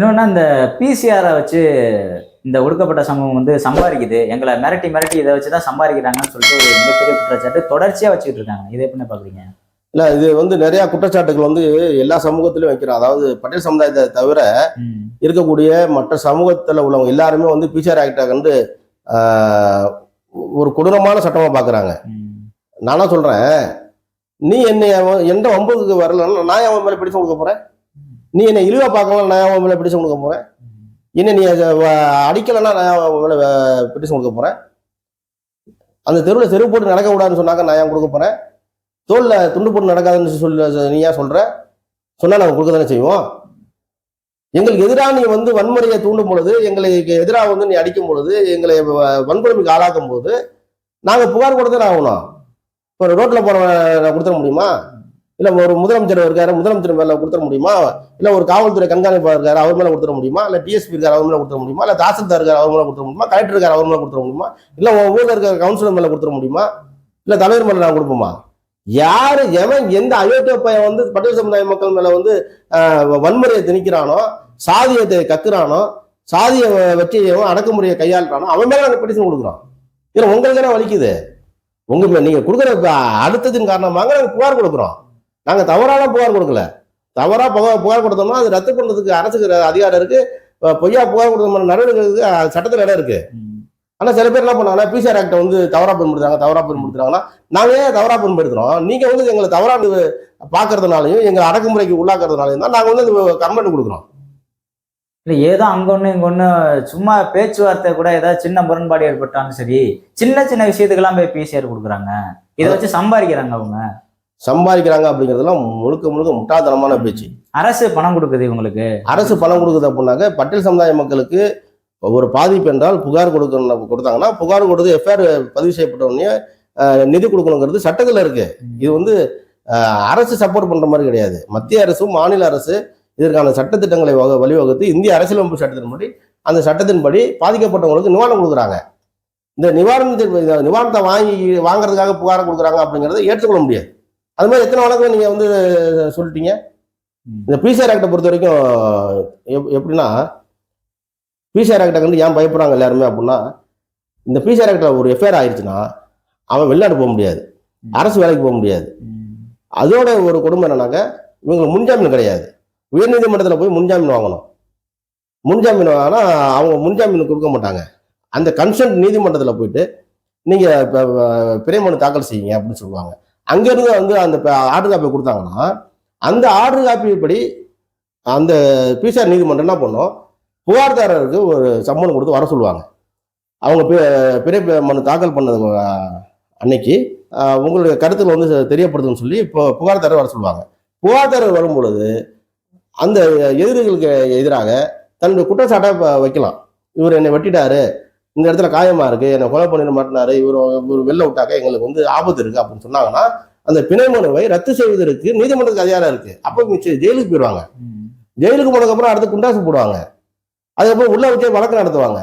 இன்னொன்னா இந்த பிசிஆரை வச்சு இந்த ஒடுக்கப்பட்ட சமூகம் வந்து சம்பாதிக்குது. எங்களை மிரட்டி மிரட்டி இதை வச்சு தான் சம்பாதிக்கிறாங்கன்னு சொல்லிட்டு ஒரு மிகப்பெரிய குற்றச்சாட்டு தொடர்ச்சியா வச்சுட்டு இருக்காங்க. இதை எப்படி பாக்குறீங்க? இல்ல இது வந்து நிறைய குற்றச்சாட்டுகள் வந்து எல்லா சமூகத்திலும் வைக்கிறோம். அதாவது பட்டேல் சமுதாயத்தை தவிர இருக்கக்கூடிய மற்ற சமூகத்துல உள்ளவங்க எல்லாருமே வந்து பிசிஆர் ஆக்டை கண்டு ஆஹ், ஒரு கொடூரமான சட்டமா பாக்குறாங்க. ம், நானா சொல்றேன் நீ என்னை எந்த ஒன்பதுக்கு வரலன்னா நான் அவன் மேல பிடிச்சு கொடுக்க போறேன்? நீ என்னை இழிவா பார்க்கலாம் நான் உன் மேல பிடிச்சு கொடுக்க போறேன். என்ன நீ அத அடிக்கலைன்னா நான் உன் மேல பிடிச்சு கொடுக்க போறேன். அந்த தெருவில் தெரு போட்டு நடக்க கூடாதுன்னு சொன்னாங்க நான் ஏன் கொடுக்க போறேன்? தோல்ல துண்டு போட்டு நடக்காதுன்னு சொல்ல நீ ஏன் சொல்ற? சொன்னா நாங்கள் கொடுக்க தானே செய்வோம். எங்களுக்கு எதிராக நீ வந்து வன்முறையை தூண்டும் பொழுது எங்களுக்கு எதிராக வந்து நீ அடிக்கும் பொழுது எங்களை வ- வன்கொடுமைக்கு ஆளாக்கும் போது நாங்கள் புகார் கொடுத்து ஆகணும். இப்போ ரோட்டில் போறவன் கொடுத்துட முடியுமா? இல்ல ஒரு முதலமைச்சர் இருக்காரு முதலமைச்சர் மேல கொடுத்துட முடியுமா? இல்ல ஒரு காவல்துறை கண்காணிப்பாளர் இருக்காரு அவர் மேல கொடுத்துட முடியுமா? இல்ல டிஎஸ்பி இருக்காரு அவர் மேல கொடுத்துட முடியுமா? இல்ல தாசில்தார் இருக்காரு அவர் மேல கொடுத்துட முடியுமா? கலெக்டர் இருக்காரு அவர் மேல கொடுத்துட முடியுமா? இல்ல உங்க ஊர்ல இருக்கிற கவுன்சிலர் மேல கொடுத்துட முடியுமா? இல்ல தலைவர் மேல நான் கொடுப்போமா? யாரு எவன் எந்த அயோக்கிய பையன் வந்து பட்டியல் சமுதாய மக்கள் மேல வந்து வன்முறையை திணிக்கிறானோ சாதியத்தை கக்குறானோ சாதிய வச்சு அடக்குமுறையை கையாளுறானோ அவன் மேல நாங்கள் பெட்டிஷன் கொடுக்குறோம். இதுல உங்களுக்கு தானே வலிக்குது? உங்க நீங்கள் நீங்க கொடுக்குற அடுத்ததின் காரணமாக நாங்க புகார் கொடுக்குறோம். நாங்க தவறான புகார் கொடுக்கல. தவறா புகார் புகார் கொடுத்தோம்னா அது ரத்து பண்றதுக்கு அரசுக்கு அதிகாரம் இருக்கு. அஹ் பொய்யா புகார் கொடுத்த நடவடிக்கை இருக்கு அஹ் சட்டத்துல இடம் இருக்கு. ம். ஆனா சில பேர் என்ன பண்ணாங்கன்னா பிசிஆர் ஆக்டை வந்து தவறா பயன்படுத்துறாங்க தவறா பயன்படுத்துறாங்கன்னா நாங்க ஏன் தவறா பயன்படுத்துறோம்? நீங்க வந்து எங்களை தவறா பாக்குறதுனாலையும் எங்களை அடக்குமுறைக்கு உள்ளாக்குறதுனாலையும் தான் நாங்க வந்து கமெண்ட் கொடுக்குறோம். இல்ல ஏதோ அங்க ஒண்ணு இங்க ஒண்ணு சும்மா பேச்சுவார்த்தை கூட ஏதாவது சின்ன முரண்பாடு ஏற்பட்டாலும் சரி சின்ன சின்ன விஷயத்துக்கெல்லாம் போய் பிசிஆர் கொடுக்குறாங்க. இதை வச்சு சம்பாதிக்கிறாங்க அவங்க. சம்பாதிக்கிறாங்க அப்படிங்கிறதெல்லாம் முழுக்க முழுக்க முட்டாள்தனமான பேச்சு. அரசு பணம் கொடுக்குது இவங்களுக்கு. அரசு பணம் கொடுக்குது அப்படின்னாக்க பட்டியல் சமுதாய மக்களுக்கு ஒரு பாதிப்பு என்றால் புகார் கொடுக்கணும் கொடுத்தாங்கன்னா புகார் கொடுத்து எஃப்ஐஆர் பதிவு செய்யப்பட்ட உடனே நிதி கொடுக்கணுங்கிறது சட்டத்தில் இருக்கு. இது வந்து அரசு சப்போர்ட் பண்ற மாதிரி கிடையாது. மத்திய அரசும் மாநில அரசு இதற்கான சட்டத்திட்டங்களை வக வழிவகுத்து இந்திய அரசியலமைப்பு சட்டத்தின்படி அந்த சட்டத்தின்படி பாதிக்கப்பட்டவங்களுக்கு நிவாரணம் கொடுக்குறாங்க. இந்த நிவாரணத்தின் இந்த நிவாரணத்தை வாங்கி வாங்குறதுக்காக புகார் கொடுக்குறாங்க அப்படிங்கிறத ஏற்றுக்கொள்ள முடியாது. அது மாதிரி எத்தனை வழக்குகள் நீங்க வந்து சொல்லிட்டீங்க. இந்த பிசிஆர் ஆக்டை பொறுத்த வரைக்கும் எப்- எப்படின்னா பிசிஆர் ஆக்டை கண்டு ஏன் பயப்படுறாங்க எல்லாருமே அப்படின்னா இந்த பிசிஆர் ஆக்டில் ஒரு எஃப்ஐஆர் ஆயிடுச்சுன்னா அவன் வெளிநாடு போக முடியாது. அரசு வேலைக்கு போக முடியாது. அதோட ஒரு கொடுமை என்னன்னாக்க இவங்களுக்கு முன்ஜாமீன் கிடையாது. உயர்நீதிமன்றத்தில் போய் முன்ஜாமீன் வாங்கணும். முன்ஜாமீன் வாங்கினா அவங்க முன்ஜாமீன் கொடுக்க மாட்டாங்க. அந்த கன்சென்ட் நீதிமன்றத்தில் போயிட்டு நீங்கள் இப்போ பிறைமனு தாக்கல் செய்யுங்க அப்படின்னு சொல்லுவாங்க. அங்கேருந்து வந்து அந்த ஆர்டர் காப்பி கொடுத்தாங்கன்னா அந்த ஆர்டர் காப்பி படி அந்த பிசிஆர் நீதிமன்றம் என்ன பண்ணும்? புகார்தாரருக்கு ஒரு சம்மன் கொடுத்து வர சொல்லுவாங்க. அவங்க பி- பிறை மனு தாக்கல் பண்ணது அன்னைக்கு உங்களுடைய கருத்துக்கள் வந்து தெரியப்படுதுன்னு சொல்லி இப்போ புகார்தாரர் வர சொல்லுவாங்க. புகார்தாரர் வரும் பொழுது அந்த எதிரிகளுக்கு எதிராக தன்னுடைய குற்றச்சாட்டை வைக்கலாம். இவர் என்னை வெட்டிட்டாரு. இந்த இடத்துல காயமா இருக்கு என்னை கொலை பண்ணிட மாட்டினாரு இவர் இவர் வெளில விட்டாக்க எங்களுக்கு வந்து ஆபத்து இருக்கு அப்படின்னு சொன்னாங்கன்னா அந்த பிணை மனுவை ரத்து செய்வதற்கு நீதிமன்றத்துக்கு அதிகாரம் இருக்கு. அப்போ ஜெயிலுக்கு போயிடுவாங்க. ஜெயிலுக்கு போனதுக்கப்புறம் அடுத்து குண்டாசு போடுவாங்க. அதுக்கப்புறம் உள்ள வச்சே வழக்கு நடத்துவாங்க.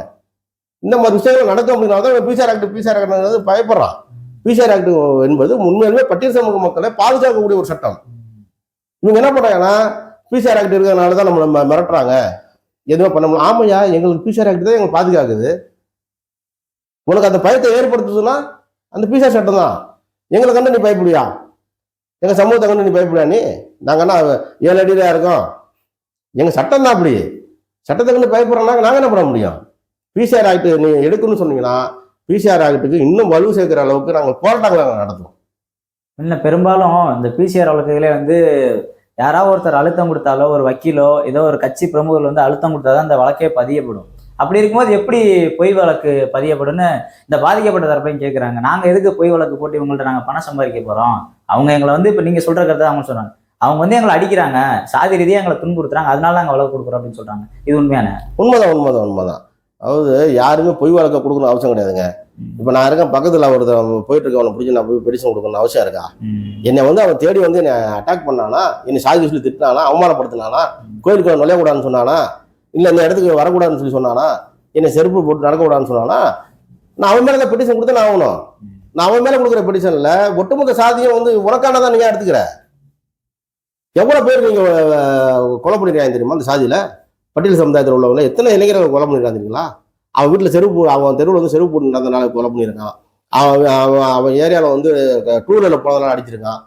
இந்த மாதிரி விஷயங்கள் நடக்கும் அப்படின்னா தான் பிசிஆர் ஆக்ட் பிசிஆர் ஆக்ட் பயப்படுறான். பிசிஆர் ஆக்ட் என்பது உண்மையிலுமே பட்டியல் சமூக மக்களை பாதுகாக்கக்கூடிய ஒரு சட்டம். இவங்க என்ன பண்றாங்கன்னா பிசிஆர் ஆக்ட் இருக்கிறதுனால தான் நம்மளை ம- மிரட்டுறாங்க. எதுவுமே பண்ண முடியல. ஆமையா எங்களுக்கு பிசிஆர் ஆக்ட் தான் எங்களுக்கு பாதுகாக்குது. உனக்கு அந்த பயத்தை ஏற்படுத்துதுன்னா அந்த பிசிஆர் சட்டம் தான். எங்களை கண்டு நீ பயப்படியா எங்கள் சமூகத்தை கண்டு நீ பயப்படியா நீ? நாங்கள் என்ன ஏழு அடியில இருக்கோம். எங்கள் சட்டம் தான் அப்படி. சட்டத்தை கண்டு பயப்படுறோம்னா நாங்கள் என்ன பண்ண முடியும்? பிசிஆர் ஆக்ட் நீ எடுக்கணும்னு சொன்னீங்கன்னா பிசிஆர் ஆக்ட்டுக்கு இன்னும் வலு சேர்க்கிற அளவுக்கு நாங்கள் போராட்டங்களை நாங்கள் நடத்துவோம். இல்லை பெரும்பாலும் இந்த பிசிஆர் வழக்குகளே வந்து யாராவது ஒருத்தர் அழுத்தம் கொடுத்தாலோ ஒரு வக்கீலோ ஏதோ ஒரு கட்சி பிரமுகர்கள் வந்து அழுத்தம் கொடுத்தாதான் அந்த வழக்கே பதியப்படும். அப்படி இருக்கும்போது எப்படி பொய் வழக்கு பதியப்படும்னு இந்த பாதிக்கப்பட்ட தரப்பையும் கேட்குறாங்க நாங்கள் எதுக்கு பொய் வழக்கு போட்டு இவங்கள்ட்ட நாங்கள் பணம் சம்பாதிக்க போகிறோம் அவங்க எங்களை வந்து இப்போ நீங்கள் சொல்கிற கருத்தை அவங்க சொன்னாங்க அவங்க வந்து எங்களை அடிக்கிறாங்க. சாதி ரீதியாக எங்களை துன்புறுத்துறாங்க. அதனால நாங்கள் வழக்கு கொடுக்குறோம் அப்படின்னு சொல்கிறாங்க இது உண்மையான? உண்மைதான் உண்மைதான் உண்மைதான். அதாவது யாருமே பொய் வழக்க கொடுக்கணும் அவசியம் கிடையாதுங்க. இப்போ நான் இருக்கேன் பக்கத்தில் ஒருத்தன் போயிட்டு இருக்க அவனை பிடிச்சி நான் போய் பெடிஷன் கொடுக்கணும் அவசியம் இருக்கா? என்னை வந்து அவன் தேடி வந்து என்னை அட்டாக் பண்ணானா என்னை சாதி சொல்லி திட்டினானா அவமானப்படுத்தினானா கோயிலுக்கு நுழையக்கூடாதுன்னு சொன்னானா இல்லை இந்த இடத்துக்கு வரக்கூடாதுன்னு சொல்லி சொன்னானா? என்னை செருப்பு போட்டு நடக்கக்கூடாதுன்னு சொன்னானா? நான் அவன் மேலே பெட்டிஷன் கொடுத்து நான் ஆகணும். நான் அவன் மேலே கொடுக்குற பெட்டிஷனில் ஒட்டுமொத்த சாதியம் வந்து உனக்கானதான் நீங்கள் எடுத்துக்கிற? எவ்வளோ பேர் நீங்கள் கொலை பண்ணிருக்காங்க தெரியுமா அந்த சாதியில்? பட்டியல் சமுதாயத்தில் உள்ளவங்க எத்தனை இளைஞர்கள் கொலை பண்ணிருக்காங்க தெரியுங்களா? அவன் வீட்டில் செருப்பு அவன் தெருவில் வந்து செருப்பு போட்டு நடந்தனால கொலை பண்ணியிருக்கான். அவன் அவன் அவன் ஏரியாவில் வந்து டூ வீலரில் போனதுனால அடிச்சிருக்கான்.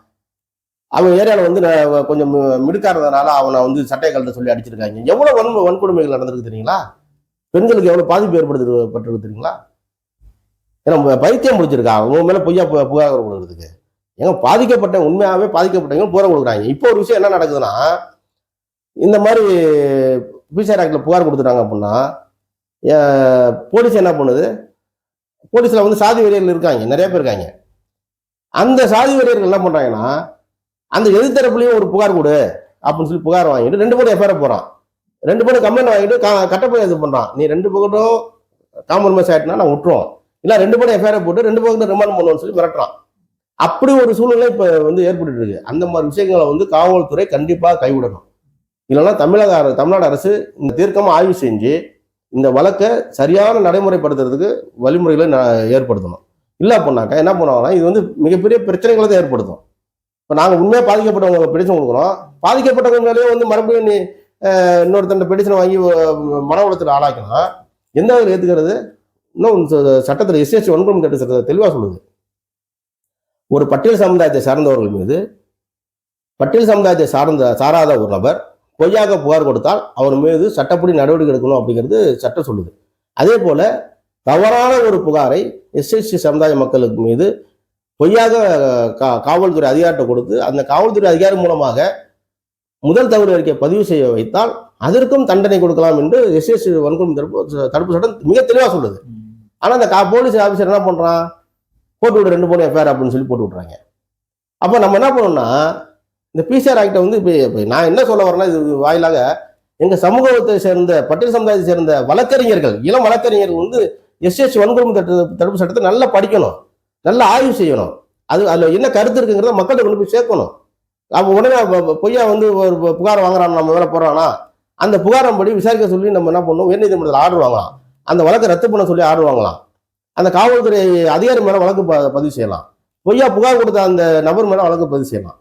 அவன் ஏரியாவில் வந்து கொஞ்சம் மி- மிடுக்காரதுனால அவனை வந்து சட்டையை கழட்ட சொல்லி அடிச்சிருக்காங்க. எவ்வளோ வன் வன்கொடுமைகள் நடந்திருக்கு தெரியுங்களா? பெண்களுக்கு எவ்வளோ பாதிப்பு ஏற்படுத்து பட்டிருக்கு தெரியுங்களா? ஏன்னா பைத்தியம் முடிச்சிருக்கா உங்க மேலே பொய்யா புகார் கொடுக்குறதுக்கு. ஏங்க பாதிக்கப்பட்ட உண்மையாகவே பாதிக்கப்பட்டவங்க புகார் கொடுக்குறாங்க. இப்போ ஒரு விஷயம் என்ன நடக்குதுன்னா இந்த மாதிரி பிசிஆர் ஆக்டில் புகார் கொடுத்துட்டாங்க அப்படின்னா போலீஸ் என்ன பண்ணுது? போலீஸில் வந்து சாதி வெறியர்கள் இருக்காங்க. நிறைய பேர் இருக்காங்க. அந்த சாதி வெறியர்கள் என்ன பண்ணுறாங்கன்னா அந்த எதிர்த்தரப்புலையும் ஒரு புகார் கொடு அப்படின்னு சொல்லி புகார் வாங்கிட்டு ரெண்டு பேரும் எஃப்ஐஆர் போகிறான் ரெண்டு பேரும் கம்ப்ளைண்ட் வாங்கிட்டு க- கட்டப்பை இது பண்ணுறான் நீ ரெண்டு பக்கட்டும் காம்ப்ரமைஸ் ஆகிட்டுனா நான் விட்டுருவோம். இல்லை ரெண்டு பேரும் எஃப்ஐஆர் போட்டு ரெண்டு பக்கத்தில் ரிமாண்ட் பண்ணுவோம்னு சொல்லி மிரட்டுறான். அப்படி ஒரு சூழ்நிலை இப்போ வந்து ஏற்பட்டு இருக்கு. அந்த மாதிரி விஷயங்களை வந்து காவல்துறை கண்டிப்பாக கைவிடணும். இல்லைன்னா தமிழக அரசு தமிழ்நாடு அரசு இந்த தீர்க்கமாக ஆய்வு செஞ்சு இந்த வழக்கை சரியான நடைமுறைப்படுத்துறதுக்கு வழிமுறைகளை ஏற்படுத்தணும். இல்லை அப்படின்னாக்கா என்ன பண்ணுவாங்கன்னா இது வந்து மிகப்பெரிய பிரச்சனைகளை தான் ஏற்படுத்தும். இப்போ நாங்கள் உண்மையாக பாதிக்கப்பட்டவங்க பெடிஷன் கொடுக்குறோம். பாதிக்கப்பட்டவங்க மேலேயே வந்து மறுபடியும் நீ இன்னொருத்தண்ட பெடிஷனை வாங்கி மன உலகத்தில் ஆளாக்கினா எந்த வகையில் ஏற்றுக்கிறது இன்னும் சட்டத்தில் எஸ்எஸ்சி ஒன்றும் கட்டு சட்டத்தை தெளிவாக சொல்லுது ஒரு பட்டியல் சமுதாயத்தை சார்ந்தவர்கள் மீது பட்டியல் சமுதாயத்தை சார்ந்த சாராத ஒரு நபர் பொய்யாக புகார் கொடுத்தால் அவர் மீது சட்டப்படி நடவடிக்கை எடுக்கணும் அப்படிங்கிறது சட்டம் சொல்லுது. அதே போல தவறான ஒரு புகாரை எஸ்எஸ்சி சமுதாய மக்களுக்கு மீது பொய்யாக கா- காவல்துறை அதிகாரத்தை கொடுத்து அந்த காவல்துறை அதிகாரம் மூலமாக முதல் தவறு அறிக்கை பதிவு செய்ய வைத்தால் அதற்கும் தண்டனை கொடுக்கலாம் என்று எஸ்எஸ்சி வன்கொடுமை தடுப்பு தடுப்பு சட்டம் மிக தெளிவாக சொல்லுது. ஆனால் அந்த கா- போலீஸ் ஆஃபீஸர் என்ன பண்ணுறான் போட்டு விடு ரெண்டு மூணு எஃப்ஐஆர் அப்படின்னு சொல்லி போட்டு விட்றாங்க அப்போ நம்ம என்ன பண்ணோம்னா இந்த பிசிஆர் ஆக்டை வந்து இப்போ இப்போ நான் என்ன சொல்ல வரேன்னா இது வாயிலாக எங்கள் சமூகத்தை சேர்ந்த பட்டியல் சமுதாயத்தை சேர்ந்த வழக்கறிஞர்கள் இளம் வழக்கறிஞர்கள் வந்து எஸ்எஸ் வன்கொடுமை தடுப்பு சட்டத்தை நல்லா படிக்கணும். நல்லா ஆய்வு செய்யணும். அது அதில் என்ன கருத்து இருக்குங்கிறத மக்கள்கிட்ட கொண்டு போய் சேர்க்கணும். அப்போ உடனே பொய்யா வந்து ஒரு பு- புகார் வாங்குறான் நம்ம மேலே போகிறானா அந்த புகாரம்படி விசாரிக்க சொல்லி நம்ம என்ன பண்ணுவோம் உயர்நீதிமன்றத்தில் ஆர்டர் வாங்கலாம். அந்த வழக்கை ரத்து பண்ண சொல்லி ஆர்டர் வாங்கலாம். அந்த காவல்துறை அதிகாரி மேலே வழக்கு ப- பதிவு செய்யலாம். பொய்யா புகார் கொடுத்த அந்த நபர் மேலே வழக்கு பதிவு செய்யலாம்.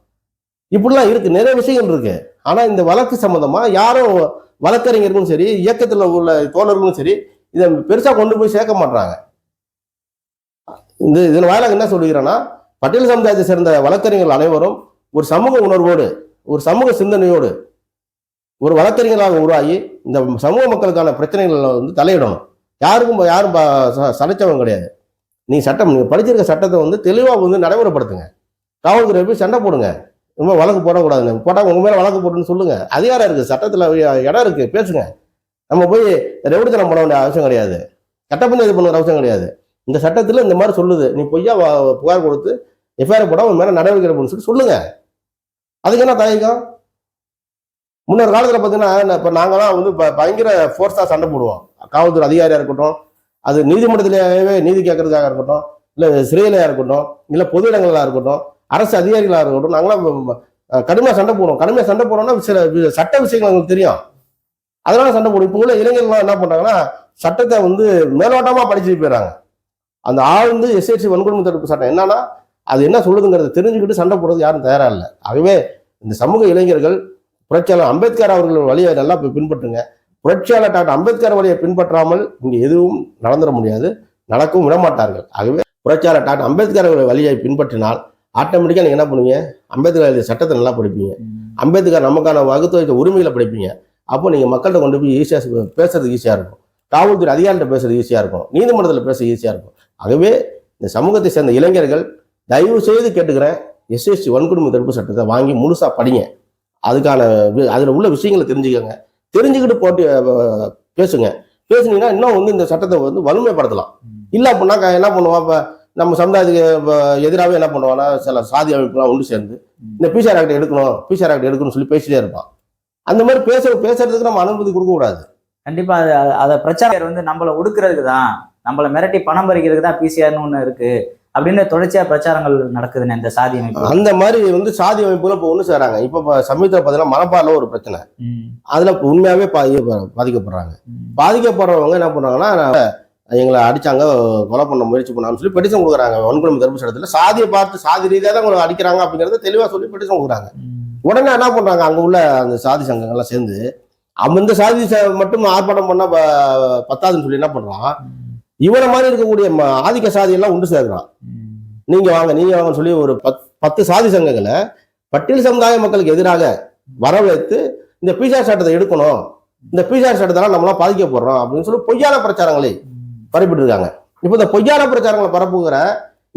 இப்படிலாம் இருக்குது நிறைய விஷயங்கள் இருக்குது ஆனால் இந்த வழக்கு சம்மந்தமாக யாரும் வழக்கறிஞர்களும் சரி இயக்கத்தில் உள்ள தோழர்களும் சரி இதை பெருசாக கொண்டு போய் சேர்க்க மாட்டாங்க இந்த இதன் வாயிலாக என்ன சொல்லுகிறேன்னா பட்டியல் சமுதாயத்தை சேர்ந்த வழக்கறிஞர்கள் அனைவரும் ஒரு சமூக உணர்வோடு ஒரு சமூக சிந்தனையோடு ஒரு வழக்கறிஞராக உருவாகி இந்த சமூக மக்களுக்கான பிரச்சனைகளை வந்து தலையிடணும். யாருக்கும் யாரும் ப- ச- கிடையாது. நீங்கள் சட்டம் நீங்கள் படிச்சிருக்க சட்டத்தை வந்து தெளிவாக வந்து நடைமுறைப்படுத்துங்க. காவல்துறை போய் சண்டை போடுங்க. ரொம்ப வழக்கு போடக்கூடாதுங்க போட்டால் உங்கள் மேலே வழக்கு போட்டுன்னு சொல்லுங்க. அதிகாரம் இருக்குது சட்டத்தில் இடம் இருக்குது பேசுங்க. நம்ம போய் ரெவடித்தனம் பண்ண வேண்டிய அவசியம் கிடையாது. சட்டப்பஞ்சாயத்து பண்ண பண்ணுற அவசியம் கிடையாது. இந்த சட்டத்தில் இந்த மாதிரி சொல்லுது. நீ பொய்யா புகார் கொடுத்து எஃப்ஐஆர் போட உன் மேலே நடவடிக்கை எடுக்கணும்னு சொல்லி சொல்லுங்க. அதுக்கு என்ன தயக்கம் முன்னொரு காலத்தில் பார்த்தீங்கன்னா இப்போ நாங்களாம் வந்து இப்போ பயங்கர ஃபோர்ஸாக சண்டை போடுவோம். காவல்துறை அதிகாரியாக இருக்கட்டும் அது நீதிமன்றத்திலேயே நீதி கேட்கறதுக்காக இருக்கட்டும் இல்லை சிறையிலையாக இருக்கட்டும் இல்லை பொது இடங்களாக இருக்கட்டும் அரசு அதிகாரிகளாக இருக்கட்டும் நாங்களாம் கடுமையாக சண்டை போடுவோம். கடுமையாக சண்டை போடுறோம்னா சில சட்ட விஷயங்கள் எங்களுக்கு தெரியும். அதனால சண்டை போடுவோம். இப்போ உள்ள இளைஞர்கள்லாம் என்ன பண்ணுறாங்கன்னா சட்டத்தை வந்து மேலோட்டமாக படிச்சுட்டு போயிடறாங்க. அந்த ஆழ்ந்து எஸ்எஸ்சி வன்கொடுமை தடுப்பு சட்டம். என்னன்னா அது என்ன சொல்லுதுங்கிறத தெரிஞ்சுக்கிட்டு சண்டை போடுறது யாரும் தயாரா இல்லை. ஆகவே இந்த சமூக இளைஞர்கள் புரட்சியாளர் அம்பேத்கர் அவர்கள் வழியை நல்லா போய் பின்பற்றுங்க. புரட்சியாளர் டாக்டர் அம்பேத்கர் வழியை பின்பற்றாமல் இங்கே எதுவும் நடந்துட முடியாது நடக்கவும் விடமாட்டார்கள் ஆகவே புரட்சியாளர் டாக்டர் அம்பேத்கர் அவர்கள் வழியை பின்பற்றினால் ஆட்டோமேட்டிக்காக நீங்கள் என்ன பண்ணுவீங்க? அம்பேத்கர் எழுதிய சட்டத்தை நல்லா படிப்பீங்க. அம்பேத்கர் நமக்கான வகுத்து வைத்த உரிமைகளை படிப்பீங்க. அப்போ நீங்கள் மக்கள்கிட்ட கொண்டு போய் ஈஸியாக பேசுறது ஈஸியாக இருக்கும். காவல்துறை அதிகாரிகிட்ட பேசுறது ஈஸியாக இருக்கும். நீதிமன்றத்தில் பேச ஈஸியாக இருக்கும். ஆகவே இந்த சமூகத்தை சேர்ந்த இளைஞர்கள் தயவு செய்து கேட்டுக்கிறேன் எஸ்எஸ்சி வன்கொடுமை தடுப்பு சட்டத்தை வாங்கி முழுசாக படிங்க. அதுக்கான அதுல உள்ள விஷயங்களை தெரிஞ்சுக்கோங்க. தெரிஞ்சுக்கிட்டு போட்டு பேசுங்க. பேசுனீங்கன்னா இன்னும் வந்து இந்த சட்டத்தை வந்து வலிமைப்படுத்தலாம். இல்ல அப்படின்னா என்ன பண்ணுவான் இப்ப நம்ம சமுதாயத்துக்கு எதிராகவே என்ன பண்ணுவான்னா சில சாதி அமைப்புலாம் ஒன்று சேர்ந்து இந்த பிசிஆர் ஆக்ட் எடுக்கணும் பிசிஆர் ஆக்ட் எடுக்கணும்னு சொல்லி பேசிட்டே இருப்பான் அந்த மாதிரி பேச பேசுறதுக்கு நம்ம அனுமதி கொடுக்க கூடாது கண்டிப்பா அது அது- அதை பிரச்சாரம் வந்து நம்மளை ஒடுக்குறதுக்கு தான் நம்மளை மிரட்டி பணம் பறிக்கிறதுக்கு தான் பிசிஆர்னு ஒண்ணு இருக்கு. அப்படின்னு தொடர்ச்சியா பிரச்சாரங்கள் நடக்குதுன்னு இந்த சாதி அமைப்பு. அந்த மாதிரி வந்து சாதி அமைப்புல இப்போ ஒன்று சேராங்க இப்போ சமீபத்தில் பார்த்தீங்கன்னா மணப்பாறையில் ஒரு பிரச்சனை. அதுல உண்மையாவே பாதிக்கப்படுறாங்க. பாதிக்கப்படுறவங்க என்ன பண்றாங்கன்னா எங்களை அடிச்சாங்க கொலை பண்ண முயற்சி பண்ணான்னு சொல்லி பெட்டிஷன் கொடுக்குறாங்க. வன்கொடுமை தடுப்பு சட்டத்தில் சாதியை பார்த்து சாதி ரீதியாக தான் உங்களை அடிக்கிறாங்க அப்படிங்கறத தெளிவா சொல்லி பெட்டிஷன் கொடுக்குறாங்க. உடனே என்ன பண்றாங்க அங்க உள்ள அந்த சாதி சங்கங்கள்லாம் சேர்ந்து அவன் இந்த சாதி மட்டும் ஆர்ப்பாட்டம் பண்ணா ப- பத்தாதுன்னு சொல்லி என்ன பண்றான்? இவனை மாதிரி இருக்கக்கூடிய ஆதிக்க சாதி எல்லாம் உண்டு சேர்க்கிறான். நீங்க வாங்க நீங்க வாங்கன்னு சொல்லி ஒரு பத் பத்து சாதி சங்கங்களை பட்டியல் சமுதாய மக்களுக்கு எதிராக வரவேற்று இந்த பிசார் சட்டத்தை எடுக்கணும் இந்த பிசார் சட்டத்தால நம்மளாம் பாதிக்கப்படுறோம் அப்படின்னு சொல்லி பொய்யான பிரச்சாரங்களை பரப்பிட்டு இருக்காங்க இப்போ இந்த பொய்யான பிரச்சாரங்களை பரப்புகிற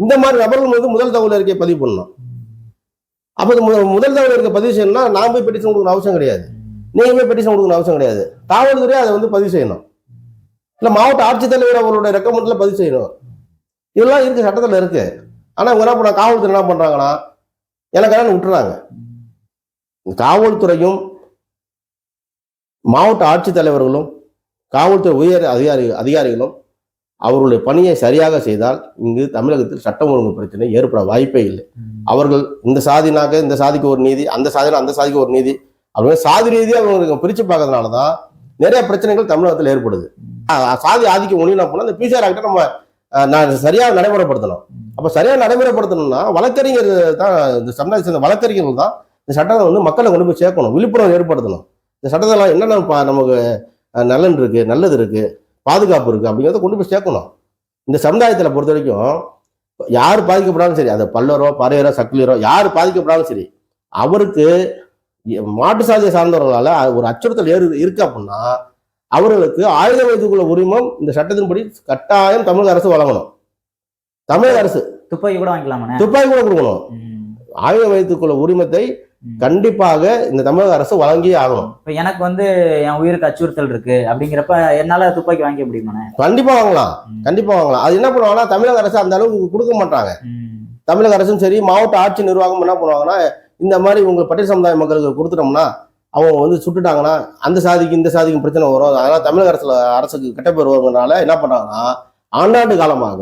இந்த மாதிரி நபர்கள் வந்து முதல் தகவல் அறிக்கையை பதிவு பண்ணணும். அப்போ முதல் தகவல் அறிக்கை பதிவு செய்யணும்னா நான் போய் பெட்டிஷன் கொடுக்கணும் அவசியம் கிடையாது. நீங்க போய் பெட்டிஷன் கொடுக்கணும் அவசியம் கிடையாது. காவல்துறை அதை வந்து பதிவு செய்யணும். இல்லை மாவட்ட ஆட்சித்தலைவர் அவருடைய ரெக்கமெண்ட்ல பதிவு செய்யணும். இதெல்லாம் இருக்கு சட்டத்தில் இருக்கு. ஆனால் இவங்க என்ன பண்ண காவல்துறை என்ன பண்றாங்கன்னா எனக்கான விட்டுறாங்க. காவல்துறையும் மாவட்ட ஆட்சித்தலைவர்களும் காவல்துறை உயர் அதிகாரி அதிகாரிகளும் அவர்களுடைய பணியை சரியாக செய்தால் இங்கு தமிழகத்தில் சட்டம் ஒழுங்கு பிரச்சனை ஏற்பட வாய்ப்பே இல்லை. அவர்கள் இந்த சாதினாக்க இந்த சாதிக்கு ஒரு நீதி அந்த சாதினா அந்த சாதிக்கு ஒரு நீதி அப்படின்னு சாதி ரீதியாக அவங்களுக்கு பிரித்து பார்க்கறதுனால தான் நிறைய பிரச்சனைகள் தமிழகத்தில் ஏற்படுது. சாதி ஆதிக்கம் ஒழினா போனால் இந்த பிசிஆர் ஆக்டை நம்ம நான் சரியாக நடைமுறைப்படுத்தணும். அப்போ சரியாக நடைமுறைப்படுத்தணும்னா வழக்கறிஞர் தான் இந்த சமுதாயத்தை சேர்ந்த வழக்கறிஞர்கள் தான் இந்த சட்டத்தை வந்து மக்களை கொண்டு போய் சேர்க்கணும் விழிப்புணர்வு ஏற்படுத்தணும். இந்த சட்டத்தெல்லாம் என்னென்ன பா- நமக்கு நலன் இருக்குது நல்லது இருக்குது பாதுகாப்பு இருக்குது அப்படிங்கிறத கொண்டு போய் சேர்க்கணும். இந்த சமுதாயத்தில் பொறுத்த வரைக்கும் யார் பாதிக்கப்படாலும் சரி அது பல்லரோ பறையரோ சக்லியரோ யார் பாதிக்கப்படாலும் சரி அவருக்கு மாட்டு சாதியை சார்ந்தவர்களால ஒரு அச்சுறுத்தல் ஏறு இருக்கு அப்படின்னா அவர்களுக்கு ஆயுத வைத்துக்குள்ள உரிமம் இந்த சட்டத்தின்படி கட்டாயம் தமிழக அரசு வழங்கணும். தமிழக அரசு. துப்பாக்கி கூட வாங்கிக்கலாமாண்ணே? துப்பாக்கி கூட கொடுக்கணும். ம். ஆயுத வைத்துக்குள்ள உரிமத்தை. கண்டிப்பாக இந்த தமிழக அரசு வழங்கியே ஆகணும். இப்ப எனக்கு வந்து என் உயிருக்கு அச்சுறுத்தல் இருக்கு அப்படிங்கிறப்ப என்னால துப்பாக்கி வாங்கிக்க முடியுமாண்ணே? கண்டிப்பா வாங்கலாம். கண்டிப்பா வாங்கலாம். அது என்ன பண்ணுவாங்கன்னா தமிழக அரசு அந்த அளவுக்கு கொடுக்க மாட்டாங்க. தமிழக அரசும் சரி மாவட்ட ஆட்சி நிர்வாகம் என்ன பண்ணுவாங்கன்னா இந்த மாதிரி உங்க பட்டியல் சமுதாய மக்களுக்கு கொடுத்துட்டோம்னா அவங்க வந்து சுட்டுட்டாங்கன்னா அந்த சாதிக்கு இந்த சாதிக்கு பிரச்சனை வரும். அதனால தமிழக அரசுல அரசுக்கு கெட்ட பேர் வருவதனால என்ன பண்றாங்கன்னா ஆண்டாண்டு காலமாக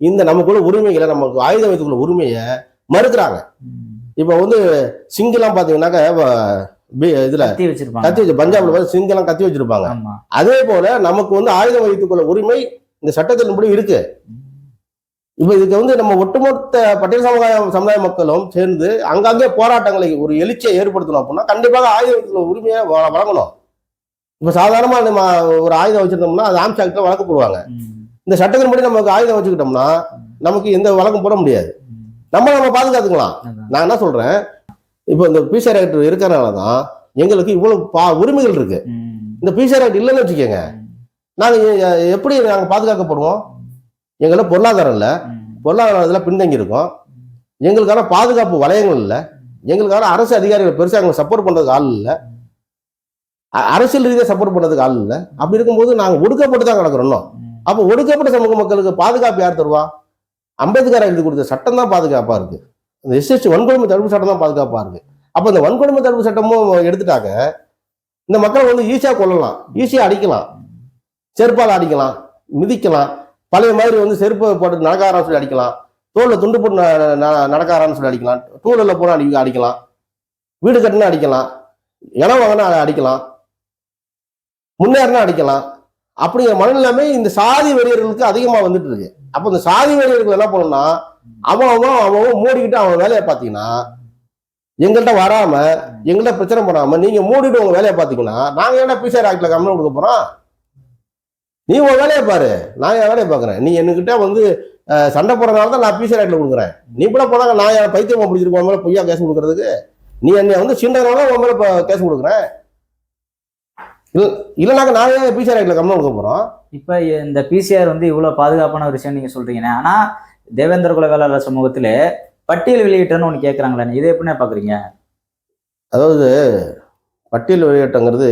இந்த நமக்குள்ள உரிமைகளை நமக்கு ஆயுத வைத்துக்குள்ள உரிமையை மறுக்கிறாங்க. இப்போ வந்து சிங்கெல்லாம் பாத்தீங்கன்னாக்க வ- பி- இதுல கத்தி வச்சு பஞ்சாப்ல பார்த்து சிங்கெல்லாம் கத்தி வச்சிருப்பாங்க. அதே போல நமக்கு வந்து ஆயுதம் வைத்துக்கொள்ள உரிமை இந்த சட்டத்தின்படி இருக்கு. இப்ப இதுக்கு வந்து நம்ம ஒட்டுமொத்த பட்டியல் சமுதாய சமுதாய மக்களும் சேர்ந்து அங்கங்கே போராட்டங்களை ஒரு எழுச்சியை ஏற்படுத்தணும் அப்படின்னா கண்டிப்பாக ஆயுத வைத்துக்கொள்ள உரிமையை வழங்கணும். இப்ப சாதாரணமா நம்ம ஒரு ஆயுதம் வச்சிருந்தோம்னா அது ஆம்ஸ் ஆக்ட்ல வழக்கு போடுவாங்க. இந்த சட்டத்தின்படி நமக்கு ஆயுதம் வச்சுக்கிட்டோம்னா நமக்கு எந்த வழக்கும் போட முடியாது. நம்ம நம்ம பாதுகாத்துக்கலாம். நான் என்ன சொல்றேன்? இப்போ இந்த பிசிஆர் ஆக்ட் இருக்கிறனால தான் எங்களுக்கு இவ்வளவு பா உரிமைகள் இருக்கு. இந்த பிசிஆர் ஆக்ட் இல்லைன்னு வச்சுக்கோங்க. நாங்க எ- எ- எப்படி நாங்க பாதுகாக்கப்படுவோம்? எங்களுக்கு பொருளாதாரம் இல்ல. ம். பொருளாதாரத்துல பின்தங்கி இருக்கோம் எங்களுக்கான பாதுகாப்பு வளையங்கள் இல்ல. எங்களுக்கான அரசு அதிகாரிகள் பெருசா எங்களுக்கு சப்போர்ட் பண்றதுக்கு ஆள் இல்ல. அரசியல் ரீதியாக சப்போர்ட் பண்றதுக்கு ஆள் இல்ல. அப்படி இருக்கும்போது நாங்க ஒடுக்கப்பட்டு தான் கிடக்குறோம். அப்போ ஒடுக்கப்பட்ட சமூக மக்களுக்கு பாதுகாப்பு யார் தருவா? அம்பேத்கர் எழுதி கொடுத்த சட்டம் தான் பாதுகாப்பா இருக்கு. இந்த எஸ்எஸ்டி வன்கொடுமை தடுப்பு சட்டம் தான் பாதுகாப்பா இருக்கு. அப்போ இந்த வன்கொடுமை தடுப்பு சட்டமும் எடுத்துட்டாங்க இந்த மக்களை வந்து ஈஸியா கொல்லலாம். ஈஸியா அடிக்கலாம். செருப்பால் அடிக்கலாம். மிதிக்கலாம். பழைய மாதிரி வந்து செருப்பு போட்டு நடக்காரான்னு சொல்லி அடிக்கலாம். தோலில் துண்டு போட்டு ந- ந- நடக்காரான்னு சொல்லி அடிக்கலாம். டூலர்ல போனால் அடி அடிக்கலாம். வீடு கட்டினா அடிக்கலாம். இடம் வாங்கினா அடிக்கலாம். முன்னேறினா அடிக்கலாம். அப்படிங்கிற மனநிலைமை இந்த சாதி வெறியர்களுக்கு அதிகமாக வந்துட்டு இருக்கு. அப்போ இந்த சாதி வெறியர்கள் என்ன பண்ணணும்னா அவன் அவன் அவன் மூடிக்கிட்டு அவன் வேலையை பார்த்தீங்கன்னா எங்கள்கிட்ட வராமல் எங்கள்கிட்ட பிரச்சனை பண்ணாமல் நீங்கள் மூடிட்டு உங்கள் வேலையை பார்த்தீங்கன்னா நாங்கள் என்ன பிசிஆர் ஆக்டில் கம்ப்ளைண்ட் கொடுக்க போகிறோம் நீ உன் வேலையை பாரு. நான் என் வேலையை பார்க்குறேன். நீ என்கிட்ட வந்து சண்டை போடுறதுனால தான் நான் பிசிஆர் ஆக்ட்ல கொடுக்குறேன். நீ கூட போனாங்க நான் என் பைத்தியமா பிடிச்சிருக்கோம் உன் மேல பொய்யா கேஸ் கொடுக்கறதுக்கு. நீ என்னை வந்து சிண்டனால உன் மேல இப்ப கேஸ் கொடுக்குறேன். இல்ல இல்லைனாக்க நான் ஏன் பிசிஆர் ஆக்ட்ல கம்ப்ளைண்ட் கொடுக்க போறோம்? இப்ப இந்த பிசிஆர் வந்து இவ்வளவு பாதுகாப்பான ஒரு விஷயம் நீங்க சொல்றீங்கண்ணே. ஆனா தேவேந்திர குல வேளாளர் சமூகத்துல பட்டியல் வெளியிட்டன்னு ஒண்ணு கேக்குறாங்களே இதை எப்படிண்ணே பாக்குறீங்க? அதாவது பட்டியல் வெளியேட்டங்கிறது